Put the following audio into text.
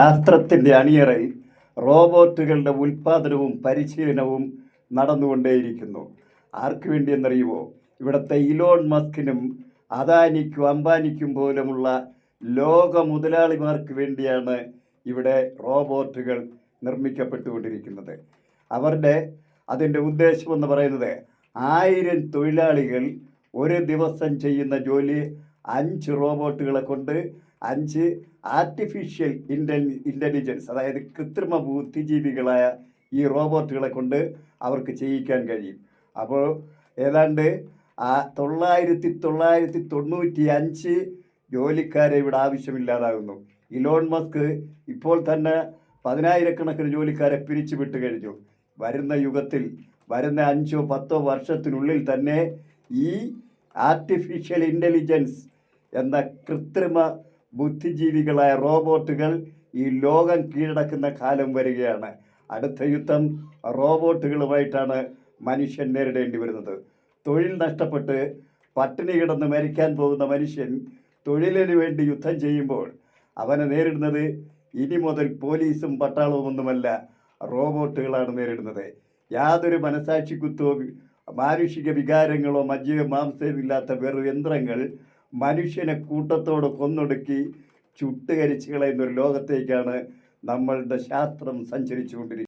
ശാസ്ത്രത്തിന്റെ അണിയറയിൽ റോബോട്ടുകളുടെ ഉൽപ്പാദനവും പരിശീലനവും നടന്നുകൊണ്ടേയിരിക്കുന്നു. ആർക്കു വേണ്ടിയെന്നറിയുമോ? ഇവിടുത്തെ ഇലോൺ മസ്കിനും അദാനിക്കും അംബാനിക്കും പോലുമുള്ള ലോക മുതലാളിമാർക്ക് വേണ്ടിയാണ് ഇവിടെ റോബോട്ടുകൾ നിർമ്മിക്കപ്പെട്ടുകൊണ്ടിരിക്കുന്നത്. അവരുടെ അതിന്റെ ഉദ്ദേശമെന്ന് പറയുന്നത് ആയിരം തൊഴിലാളികൾ ഒരു ദിവസം ചെയ്യുന്ന ജോലി അഞ്ച് റോബോട്ടുകളെ കൊണ്ട് അഞ്ച് ആർട്ടിഫിഷ്യൽ ഇന്റലി ഇന്റലിജൻസ് അതായത് കൃത്രിമ ബുദ്ധിജീവികളായ ഈ റോബോട്ടുകളെ കൊണ്ട് അവർക്ക് ചെയ്യിക്കാൻ കഴിയും. അപ്പോൾ ഏതാണ്ട് ആ തൊള്ളായിരത്തി തൊള്ളായിരത്തി തൊണ്ണൂറ്റി അഞ്ച് ജോലിക്കാരെ ഇവിടെ ആവശ്യമില്ലാതാകുന്നു. ഇലോൺ മസ്ക് ഇപ്പോൾ തന്നെ പതിനായിരക്കണക്കിന് ജോലിക്കാരെ പിരിച്ചുവിട്ട് കഴിഞ്ഞു. വരുന്ന യുഗത്തിൽ വരുന്ന അഞ്ചോ പത്തോ വർഷത്തിനുള്ളിൽ തന്നെ ഈ ആർട്ടിഫിഷ്യൽ ഇന്റലിജൻസ് എന്ന കൃത്രിമ ബുദ്ധിജീവികളായ റോബോട്ടുകൾ ഈ ലോകം കീഴടക്കുന്ന കാലം വരികയാണ്. അടുത്ത യുദ്ധം റോബോട്ടുകളുമായിട്ടാണ് മനുഷ്യൻ നേരിടേണ്ടി വരുന്നത്. തൊഴിൽ നഷ്ടപ്പെട്ട് പട്ടിണി കിടന്ന് മരിക്കാൻ പോകുന്ന മനുഷ്യൻ തൊഴിലിന് വേണ്ടി യുദ്ധം ചെയ്യുമ്പോൾ അവനെ നേരിടുന്നത് ഇനി മുതൽ പോലീസും പട്ടാളവും ഒന്നുമല്ല റോബോട്ടുകളാണ് നേരിടുന്നത്. യാതൊരു മനസാക്ഷിക്കുത്തോ മാനുഷിക വികാരങ്ങളോ മജ്ജയോ മാംസമില്ലാത്ത വെറു യന്ത്രങ്ങൾ മനുഷ്യനെ കൂട്ടത്തോട് കൊന്നൊടുക്കി ചുട്ടുകരിച്ച് കളയുന്ന ഒരു ലോകത്തേക്കാണ് നമ്മളുടെ ശാസ്ത്രം സഞ്ചരിച്ചുകൊണ്ടിരിക്കുന്നത്.